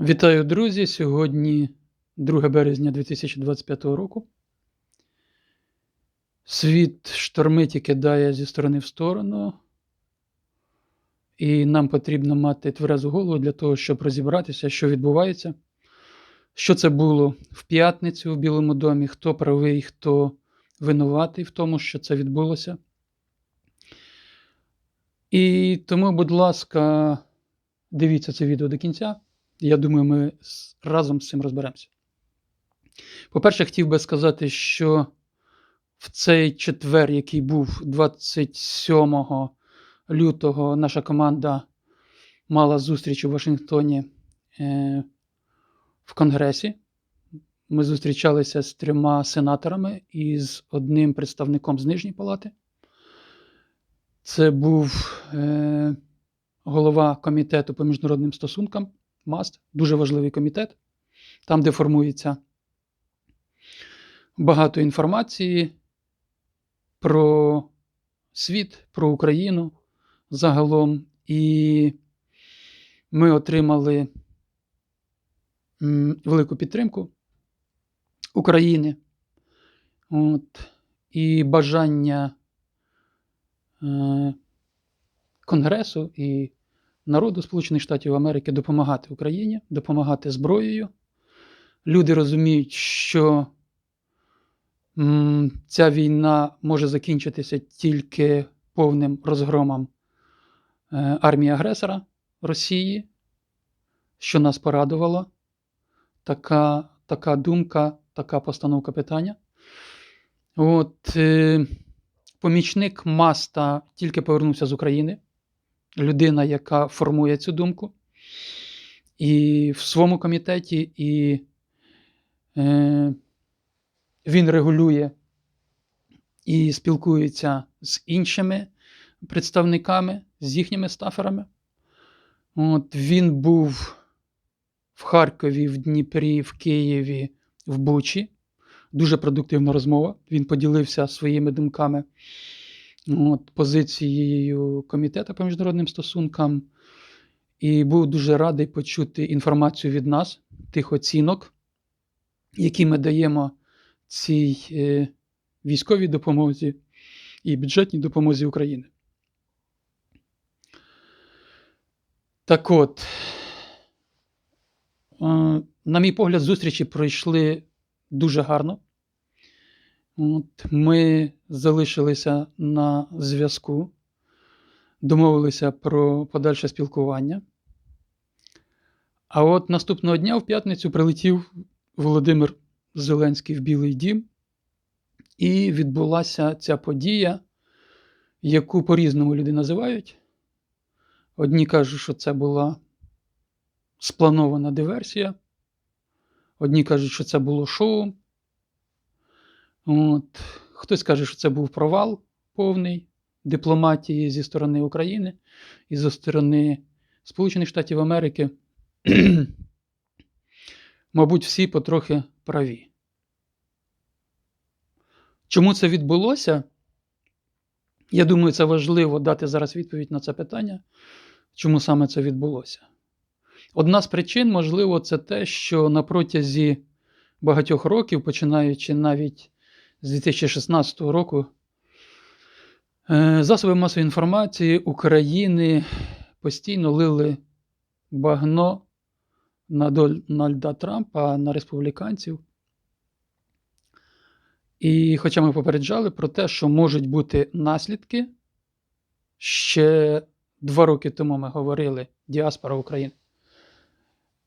Вітаю, друзі! Сьогодні 2 березня 2025 року. Світ штормить і кидає зі сторони в сторону, і нам потрібно мати тверезу голову для того, щоб розібратися, що відбувається, що це було в п'ятницю в Білому домі, хто правий, хто винуватий в тому, що це відбулося. І тому, будь ласка, дивіться це відео до кінця. Я думаю, ми разом з цим розберемося. По-перше, хотів би сказати, що в цей четвер, який був 27 лютого, наша команда мала зустріч у Вашингтоні е, в Конгресі. Ми зустрічалися з трьома сенаторами і з одним представником з Нижньої палати. Це був е, голова комітету по міжнародним стосункам. МАСТ, дуже важливий комітет, там, де формується багато інформації про світ, про Україну загалом. І ми отримали велику підтримку України От, і бажання е, Конгресу і народу Сполучених Штатів Америки допомагати Україні, допомагати зброєю. Люди розуміють, що ця війна може закінчитися тільки повним розгромом е, армії агресора Росії, що нас порадувало. Така, така думка, така постановка питання. От, е, помічник Маста тільки повернувся з України людина, яка формує цю думку, і в своєму комітеті, і е, він регулює і спілкується з іншими представниками, з їхніми стаферами. От, Він був в Харкові, в Дніпрі, в Києві, в Бучі. Дуже продуктивна розмова. Він поділився своїми думками от, позицією комітету по міжнародним стосункам, і був дуже радий почути інформацію від нас, тих оцінок, які ми даємо цій е, військовій допомозі і бюджетній допомозі України. Так от, е, на мій погляд, зустрічі пройшли дуже гарно. От, Ми залишилися на зв'язку, домовилися про подальше спілкування. А от наступного дня в п'ятницю прилетів Володимир Зеленський в Білий Дім, і відбулася ця подія, яку по-різному люди називають. Одні кажуть, що це була спланована диверсія, одні кажуть, що це було шоу. От. Хтось каже, що це був провал повний дипломатії зі сторони України і зі сторони Сполучених Штатів Америки. Мабуть, всі потрохи праві. Чому це відбулося? Я думаю, це важливо дати зараз відповідь на це питання, чому саме це відбулося. Одна з причин, можливо, це те, що на протязі багатьох років, починаючи навіть з 2016 року, е, засоби масової інформації України постійно лили багно на Дональда Трампа, на республіканців. І хоча ми попереджали про те, що можуть бути наслідки, ще два роки тому ми говорили, діаспора України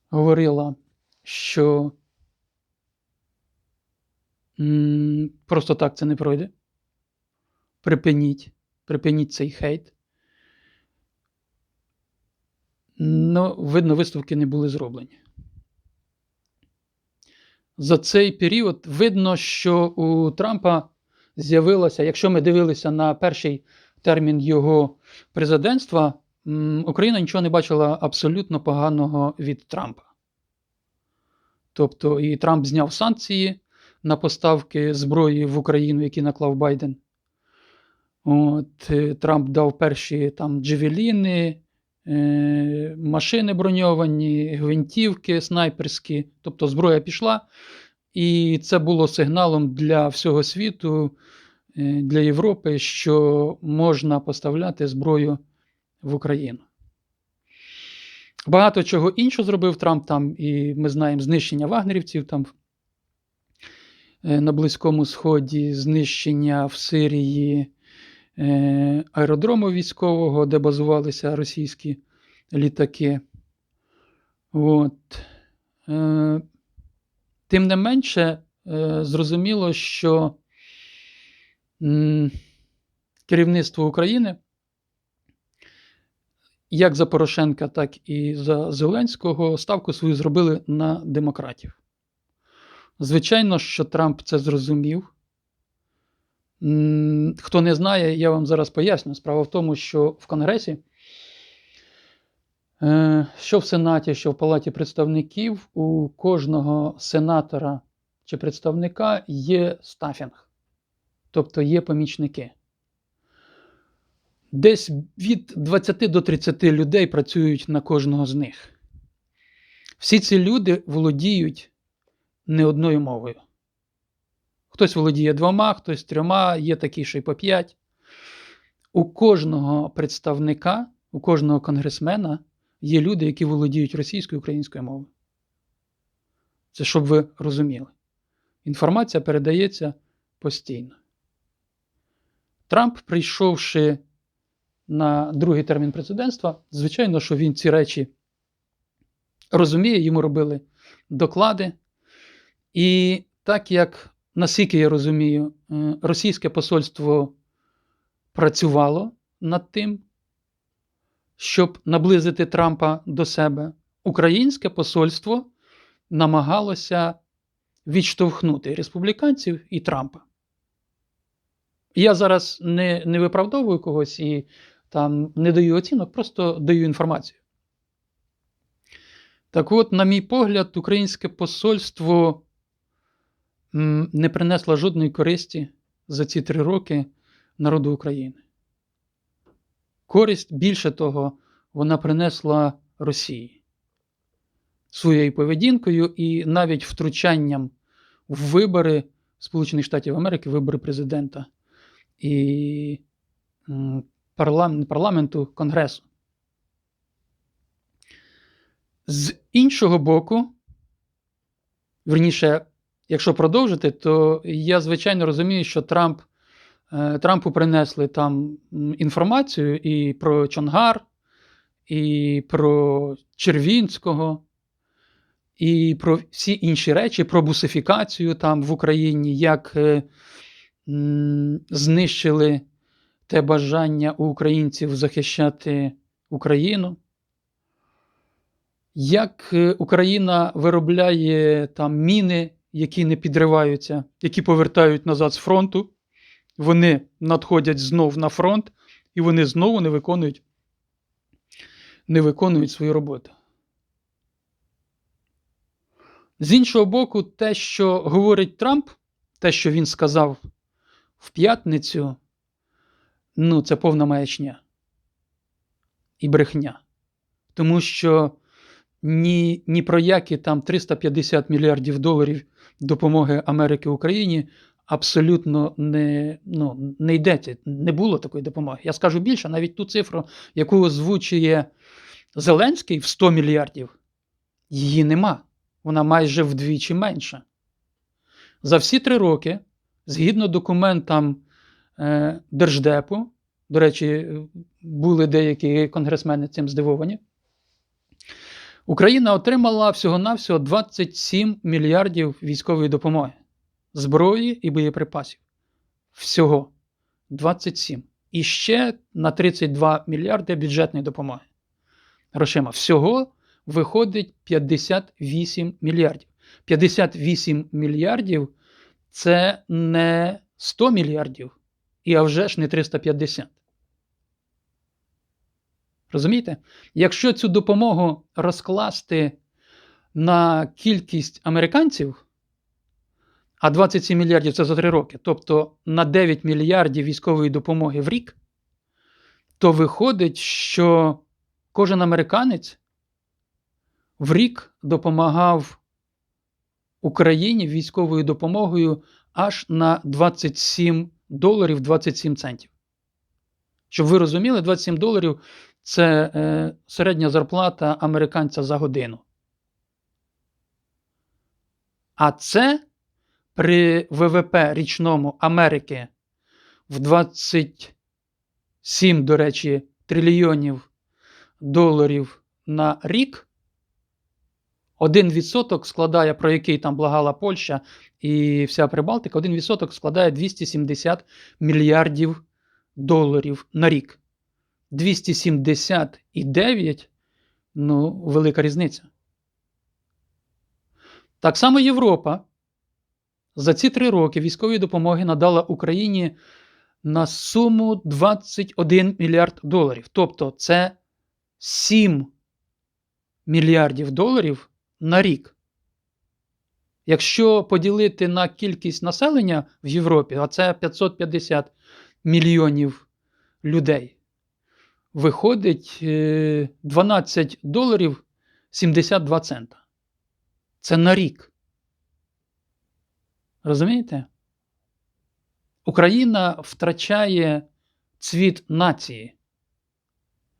говорила, що просто так це не пройде. Припиніть, припиніть цей хейт. Ну, видно, виставки не були зроблені. За цей період видно, що у Трампа з'явилося, якщо ми дивилися на перший термін його президентства, Україна нічого не бачила абсолютно поганого від Трампа. Тобто, і Трамп зняв санкції на поставки зброї в Україну, які наклав Байден. От, е, Трамп дав перші там джевеліни, е, машини броньовані, гвинтівки, снайперські, тобто зброя пішла. І це було сигналом для всього світу, е, для Європи, що можна поставляти зброю в Україну. Багато чого іншого зробив Трамп там, і ми знаємо знищення вагнерівців там на Близькому Сході, знищення в Сирії е, аеродрому військового, де базувалися російські літаки. От. Е, Тим не менше, е, зрозуміло, що керівництво України, як за Порошенка, так і за Зеленського, ставку свою зробили на демократів. Звичайно, що Трамп це зрозумів. Хто не знає, я вам зараз поясню. Справа в тому, що в Конгресі, е, що в Сенаті, що в Палаті представників, у кожного сенатора чи представника є стафінг, тобто є помічники. Десь від 20 до 30 людей працюють на кожного з них. Всі ці люди володіють не одною мовою. Хтось володіє двома, хтось трьома, є такі, що й по п'ять. У кожного представника, у кожного конгресмена є люди, які володіють російською і українською мовою. Це щоб ви розуміли. Інформація передається постійно. Трамп, прийшовши на другий термін президентства, звичайно, що він ці речі розуміє, йому робили доклади. І так як, наскільки я розумію, е, російське посольство працювало над тим, щоб наблизити Трампа до себе, українське посольство намагалося відштовхнути республіканців і Трампа. Я зараз не, не виправдовую когось і там не даю оцінок, просто даю інформацію. Так от, на мій погляд, українське посольство не принесло жодної користі за ці три роки народу України. Користь, більше того, вона принесла Росії своєю поведінкою і навіть втручанням в вибори Сполучених Штатів Америки, вибори президента і парламенту Конгресу. З іншого боку, верніше, якщо продовжити, то я звичайно розумію, що Трамп, е, Трампу принесли там інформацію і про Чонгар, і про Червінського, і про всі інші речі, про бусифікацію там в Україні, як е, знищили те бажання у українців захищати Україну. Як е, Україна виробляє там міни, які не підриваються, які повертають назад з фронту, вони надходять знов на фронт, і вони знову не виконують, не виконують свою роботу. З іншого боку, те, що говорить Трамп, те, що він сказав в п'ятницю, ну, це повна маячня і брехня. Тому що ні, ні про які там 350 мільярдів доларів допомоги Америки Україні абсолютно не, ну, не йдеться. Не було такої допомоги. Я скажу більше, навіть ту цифру, яку озвучує Зеленський в 100 мільярдів, її нема. Вона майже вдвічі менша. За всі три роки, згідно документам е, Держдепу, до речі, були деякі конгресмени цим здивовані. Україна отримала всього-навсього 27 мільярдів військової допомоги, зброї і боєприпасів. Всього 27. І ще на 32 мільярди бюджетної допомоги. Грошима. Всього виходить 58 мільярдів. 58 мільярдів це не 100 мільярдів, і а вже ж не 350. Розумієте? Якщо цю допомогу розкласти на кількість американців, а 27 мільярдів це за 3 роки, тобто на 9 мільярдів військової допомоги в рік, то виходить, що кожен американець в рік допомагав Україні військовою допомогою аж на 27 доларів 27 центів. Щоб ви розуміли, 27 доларів це е, середня зарплата американця за годину. А це при ВВП річному Америки в 27, до речі, трильйонів доларів на рік. 1% складає, про який там благала Польща і вся Прибалтика, 1% складає 270 мільярдів доларів на рік. 279 ну, велика різниця. Так само Європа за ці три роки військової допомоги надала Україні на суму 21 мільярд доларів. Тобто це 7 мільярдів доларів на рік. Якщо поділити на кількість населення в Європі, а це 550 мільйонів людей, виходить е, 12 доларів 72 цента. Це на рік. Розумієте? Україна втрачає цвіт нації,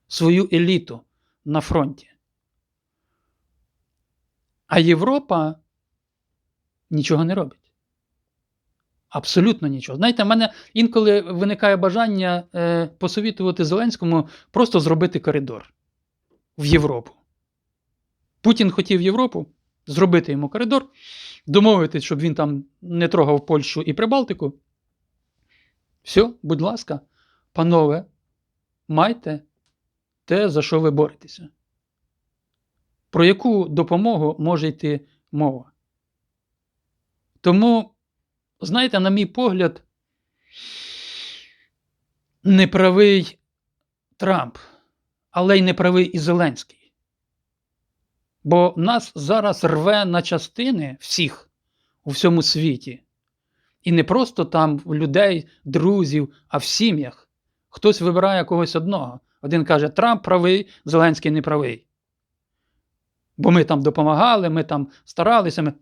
свою еліту на фронті. А Європа нічого не робить. Абсолютно нічого. Знаєте, в мене інколи виникає бажання е, посовітувати Зеленському просто зробити коридор в Європу. Путін хотів Європу зробити йому коридор, домовитись, щоб він там не трогав Польщу і Прибалтику. Все, будь ласка, панове, майте те, за що ви боретеся. Про яку допомогу може йти мова? Тому, знаєте, на мій погляд, неправий Трамп, але й неправий і Зеленський. Бо нас зараз рве на частини всіх у всьому світі. І не просто там людей, друзів, а в сім'ях. Хтось вибирає когось одного. Один каже, Трамп правий, Зеленський не правий. Бо ми там допомагали, ми там старалися. Ми...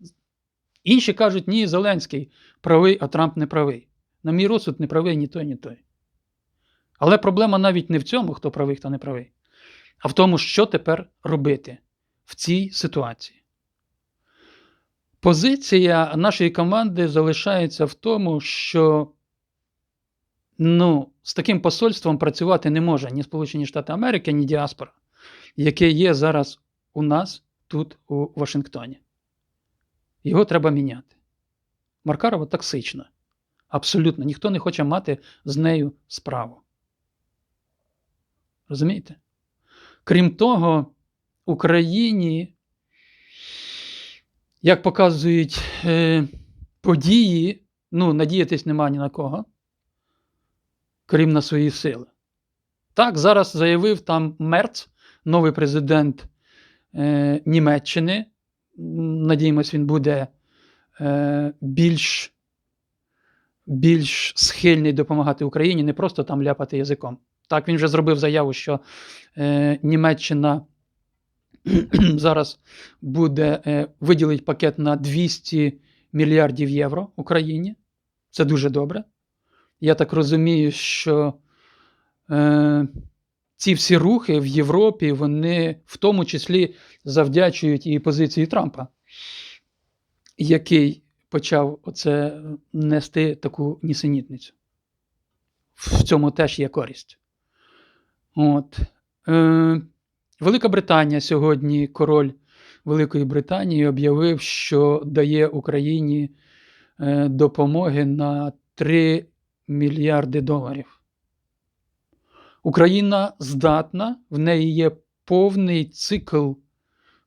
Інші кажуть, ні, Зеленський правий, а Трамп не правий. На мій розсуд не правий ні той, ні той. Але проблема навіть не в цьому, хто правий, хто не правий, а в тому, що тепер робити в цій ситуації. Позиція нашої команди залишається в тому, що ну, з таким посольством працювати не може ні Сполучені Штати Америки, ні діаспора, яке є зараз у нас тут, у Вашингтоні. Його треба міняти. Маркарова токсична. Абсолютно, ніхто не хоче мати з нею справу. Розумієте? Крім того, Україні, як показують е, події, ну, надіятись нема ні на кого, крім на свої сили. Так, зараз заявив там Мерц, новий президент е, Німеччини. Надіємось, він буде е, більш більш схильний допомагати Україні, не просто там ляпати язиком. Так, він вже зробив заяву, що е, Німеччина зараз буде е, виділить пакет на 200 мільярдів євро Україні. Це дуже добре. Я так розумію, що е, ці всі рухи в Європі, вони в тому числі завдячують і позиції Трампа, який почав оце нести таку нісенітницю. В цьому теж є користь. От. Е, Велика Британія сьогодні, король Великої Британії, об'явив, що дає Україні е, допомоги на 3 мільярди доларів. Україна здатна, в неї є повний цикл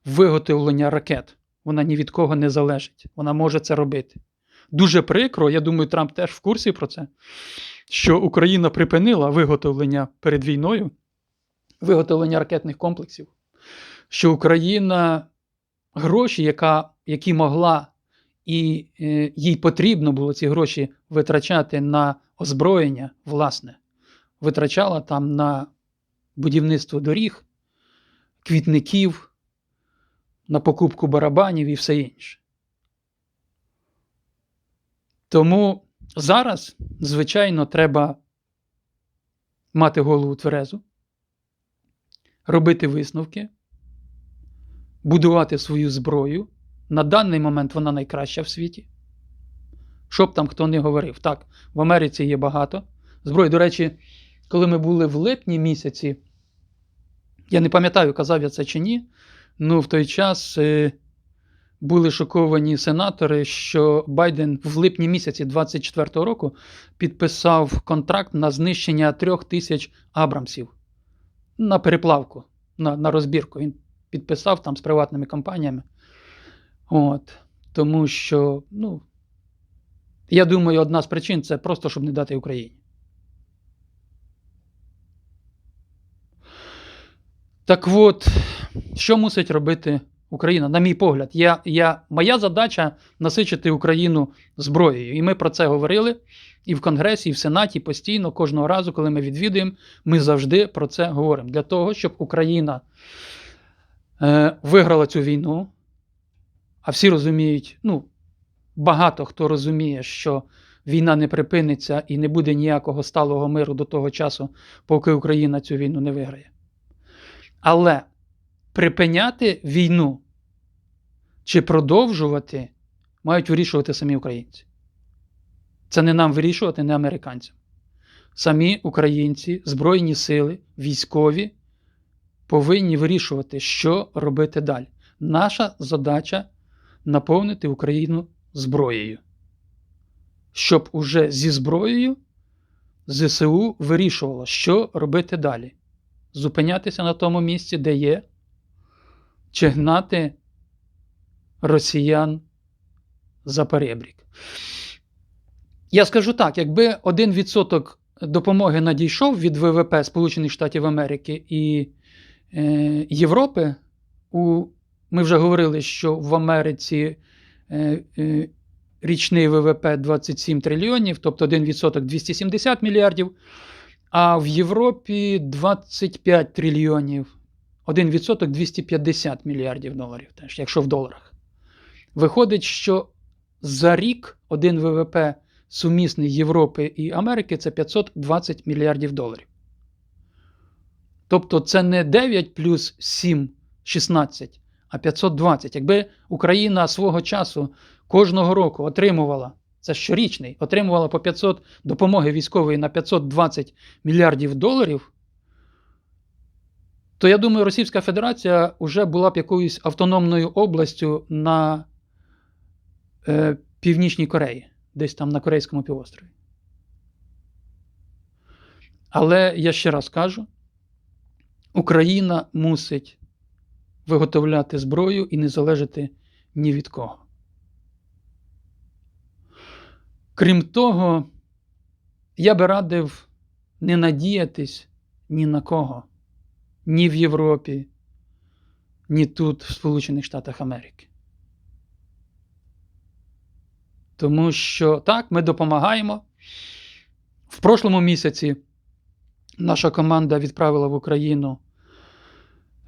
виготовлення ракет. Вона ні від кого не залежить. Вона може це робити. Дуже прикро, я думаю, Трамп теж в курсі про це, що Україна припинила виготовлення перед війною, виготовлення ракетних комплексів, що Україна гроші, яка, які могла і е, їй потрібно було ці гроші витрачати на озброєння, власне, витрачала там на будівництво доріг, квітників, на покупку барабанів і все інше. Тому зараз, звичайно, треба мати голову тверезу, робити висновки, будувати свою зброю. На даний момент вона найкраща в світі. Щоб там хто не говорив. Так, в Америці є багато зброї. До речі, коли ми були в липні місяці, я не пам'ятаю, казав я це чи ні. Ну, в той час е, були шоковані сенатори, що Байден в липні місяці 24-го року підписав контракт на знищення трьох тисяч Абрамсів на переплавку, на, на розбірку. Він підписав там з приватними компаніями. От. Тому що, ну, я думаю, одна з причин це просто щоб не дати Україні. Так от, що мусить робити Україна? На мій погляд, я, я, моя задача насичити Україну зброєю. І ми про це говорили і в Конгресі, і в Сенаті постійно, кожного разу, коли ми відвідуємо, ми завжди про це говоримо. Для того, щоб Україна е, виграла цю війну, а всі розуміють, ну, багато хто розуміє, що війна не припиниться і не буде ніякого сталого миру до того часу, поки Україна цю війну не виграє. Але припиняти війну чи продовжувати мають вирішувати самі українці. Це не нам вирішувати, не американцям. Самі українці, Збройні сили, військові повинні вирішувати, що робити далі. Наша задача наповнити Україну зброєю. Щоб уже зі зброєю ЗСУ вирішувало, що робити далі зупинятися на тому місці, де є, чи гнати росіян за перебрік. Я скажу так: якби 1% допомоги надійшов від ВВП Сполучених Штатів Америки і е, Європи, у, ми вже говорили, що в Америці е, е, річний ВВП 27 трильйонів, тобто 1% 270 мільярдів. А в Європі 25 трильйонів, 1% 250 мільярдів доларів, теж, якщо в доларах. Виходить, що за рік один ВВП сумісний Європи і Америки це 520 мільярдів доларів. Тобто це не 9 плюс 7, 16, а 520. Якби Україна свого часу кожного року отримувала це щорічний, отримувала по 500 допомоги військової на 520 мільярдів доларів, то я думаю, Російська Федерація вже була б якоюсь автономною областю на е, Північній Кореї, десь там на Корейському півострові. Але я ще раз кажу: Україна мусить виготовляти зброю і не залежати ні від кого. Крім того, я би радив не надіятись ні на кого, ні в Європі, ні тут, в Сполучених Штатах Америки. Тому що так, ми допомагаємо. В прошлому місяці наша команда відправила в Україну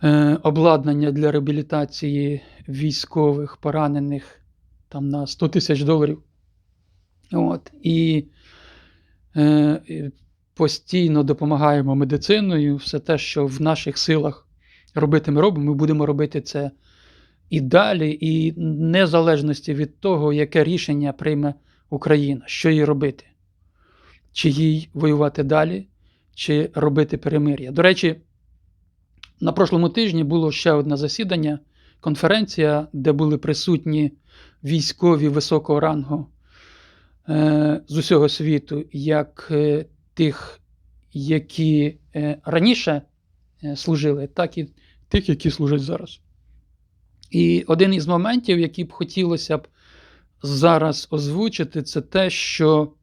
е, обладнання для реабілітації військових поранених там на 100 тисяч доларів. От, І е, постійно допомагаємо медициною. Все те, що в наших силах робити, ми робимо, ми будемо робити це і далі, і незалежності від того, яке рішення прийме Україна, що їй робити, чи їй воювати далі, чи робити перемир'я. До речі, на прошлому тижні було ще одне засідання, конференція, де були присутні військові високого рангу з усього світу, як е, тих, які е, раніше служили, так і тих, які служать зараз. І один із моментів, який б хотілося б зараз озвучити, це те, що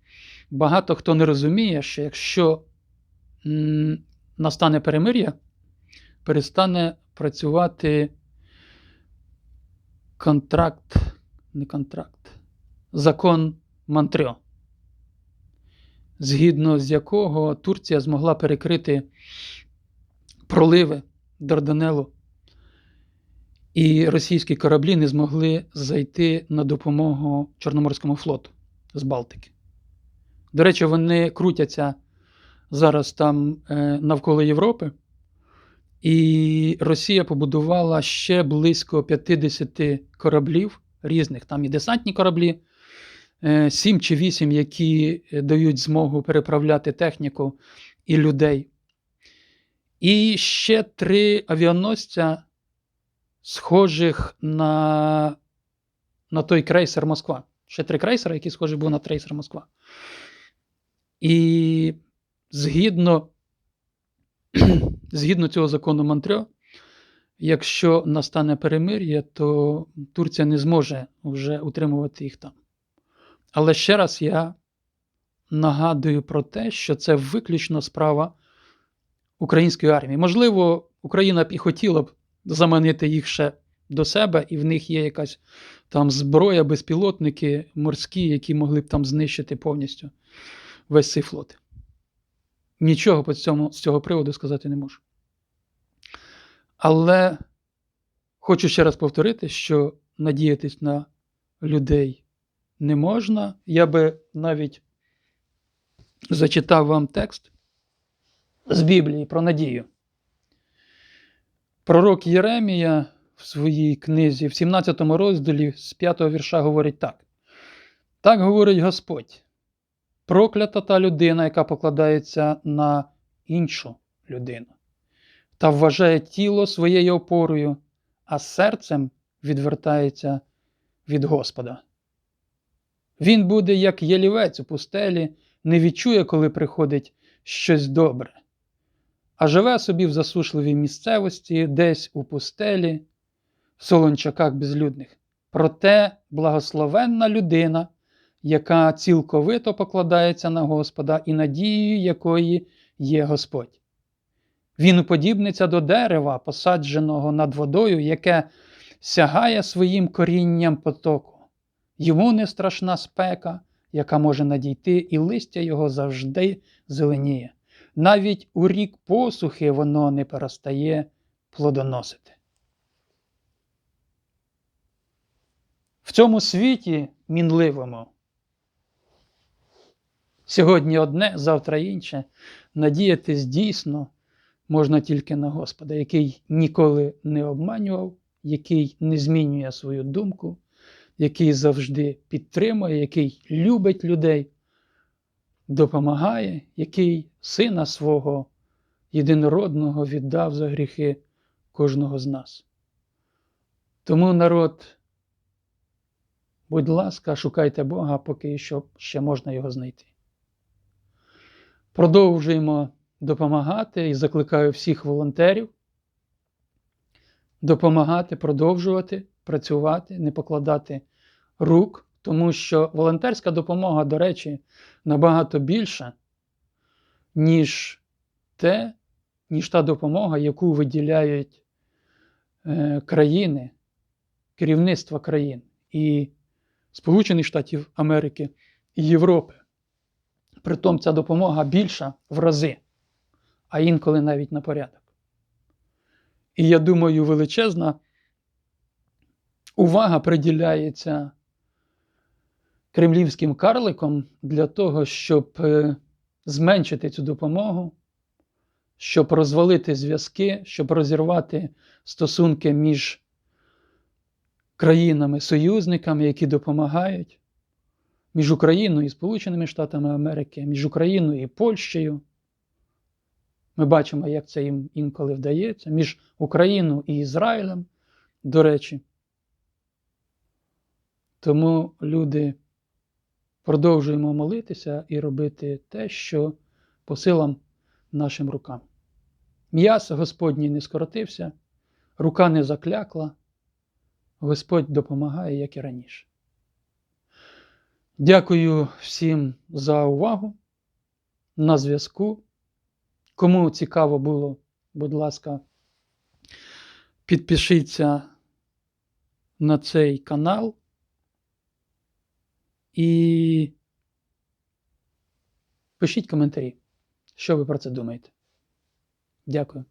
багато хто не розуміє, що якщо настане перемир'я, перестане працювати контракт, не контракт, закон Монтрьо, згідно з якого Турція змогла перекрити проливи Дарданелу і російські кораблі не змогли зайти на допомогу Чорноморському флоту з Балтики. До речі, вони крутяться зараз там е, навколо Європи, і Росія побудувала ще близько 50 кораблів різних, там і десантні кораблі, 7 чи 8, які е, дають змогу переправляти техніку і людей. І ще три авіаносця, схожих на, на той крейсер Москва. Ще три крейсери, які схожі були на крейсер Москва. І згідно, згідно цього закону Монтрьо, якщо настане перемир'я, то Турція не зможе вже утримувати їх там. Але ще раз я нагадую про те, що це виключно справа української армії. Можливо, Україна б і хотіла б заманити їх ще до себе, і в них є якась там зброя, безпілотники морські, які могли б там знищити повністю весь цей флот. Нічого по цьому, з цього приводу сказати не можу. Але хочу ще раз повторити, що надіятись на людей не можна. Я би навіть зачитав вам текст з Біблії про надію. Пророк Єремія в своїй книзі, в 17 розділі з 5 вірша говорить так. Так говорить Господь. Проклята та людина, яка покладається на іншу людину, та вважає тіло своєю опорою, а серцем відвертається від Господа. Він буде, як ялівець у пустелі, не відчує, коли приходить щось добре, а живе собі в засушливій місцевості, десь у пустелі, в солончаках безлюдних. Проте благословенна людина, яка цілковито покладається на Господа і надією якої є Господь. Він уподібниться до дерева, посадженого над водою, яке сягає своїм корінням потоку. Йому не страшна спека, яка може надійти, і листя його завжди зеленіє. Навіть у рік посухи воно не перестає плодоносити. В цьому світі мінливому сьогодні одне, завтра інше. Надіятись дійсно можна тільки на Господа, який ніколи не обманював, який не змінює свою думку, який завжди підтримує, який любить людей, допомагає, який сина свого єдинородного віддав за гріхи кожного з нас. Тому народ, будь ласка, шукайте Бога, поки що ще можна його знайти. Продовжуємо допомагати і закликаю всіх волонтерів допомагати, продовжувати працювати, не покладати рук, тому що волонтерська допомога, до речі, набагато більша, ніж те, ніж та допомога, яку виділяють е, країни, керівництва країн і Сполучених Штатів Америки і Європи. Притом ця допомога більша в рази, а інколи навіть на порядок. І я думаю, величезна увага приділяється кремлівським карликом для того, щоб е, зменшити цю допомогу, щоб розвалити зв'язки, щоб розірвати стосунки між країнами-союзниками, які допомагають між Україною і Сполученими Штатами Америки, між Україною і Польщею. Ми бачимо, як це їм інколи вдається, між Україною і Ізраїлем, до речі. Тому люди продовжуємо молитися і робити те, що по силам нашим рукам. М'яс Господній не скоротився, рука не заклякла, Господь допомагає, як і раніше. Дякую всім за увагу. На зв'язку. Кому цікаво було, будь ласка, підпишіться на цей канал і пишіть коментарі, що ви про це думаєте. Дякую.